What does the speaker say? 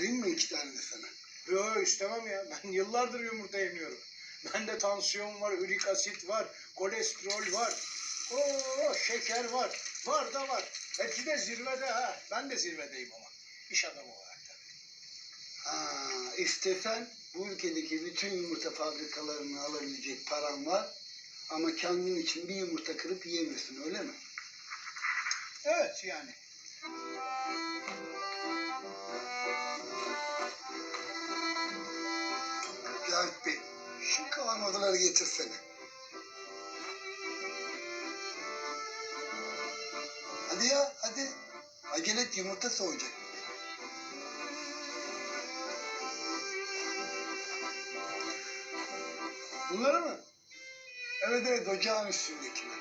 Kırayım mı iki tane de sana? Yo istemem ya. Ben yıllardır yumurta yemiyorum. Bende tansiyon var, ürik asit var, kolesterol var. Oo şeker var. Var da var. Hepsi de zirvede ha. Ben de zirvedeyim ama. İş adamı olarak tabii. Ha, istesen bu ülkedeki bütün yumurta fabrikalarını alabilecek paran var. Ama kendin için bir yumurta kırıp yiyemiyorsun öyle mi? Evet yani. Kavanozaları getirsene. Hadi ya, hadi. Acele et, yumurta soğuyacak. Bunları mı? Evet evet, ocağın üstündekiler.